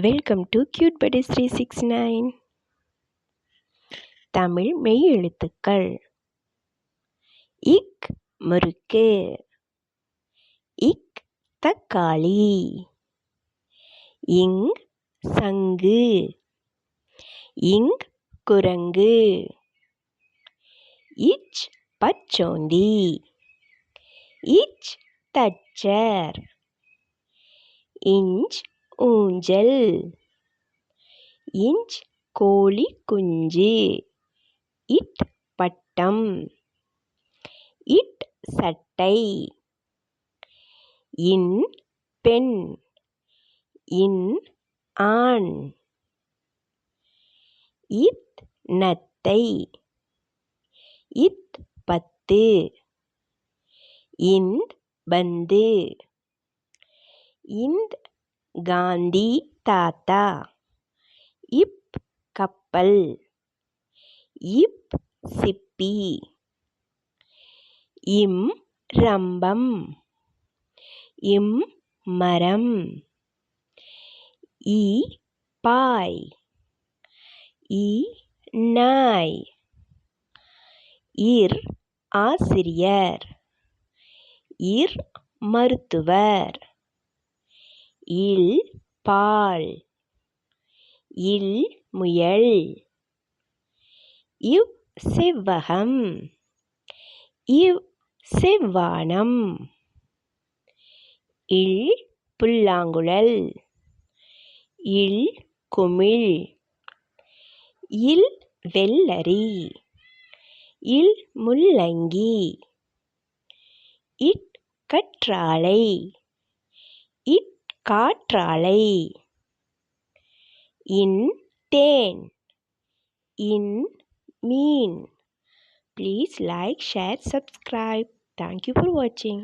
Welcome to cute patties three six nine Tamil மெய் எழுத்துக்கள். இக் முறுக்கு. இக் தக்காளி. இங் சங்கு. இங் குரங்கு. இச் பச்சோந்தி. இச் தச்சர். இஞ்ச் ஊஞ்சல் இஞ்ச் கோழி குஞ்சு. இட் பட்டம். இட் சட்டை. இன் பெண். இன் ஆண். இத் நத்தை. இத் பத்து. இந்த் பந்து. இந்த் காந்தி தாத்தா. இப் கப்பல். இப் சிப்பி. இம் ரம்பம். இம் மரம். இ பாய். இ நாய். இர் ஆசிரியர். இர் மருத்துவர். இல் பால் இல் முயல் இவ் செவ்வகம் இவ் செவ்வானம் இல் புல்லாங்குழல் இல் குமிழ் இல் வெள்ளரி இல் முள்ளங்கி இட் கற்றாழை இட் காற்றாழை இன் தேன் இன் மீன் please like share subscribe thank you for வாட்சிங்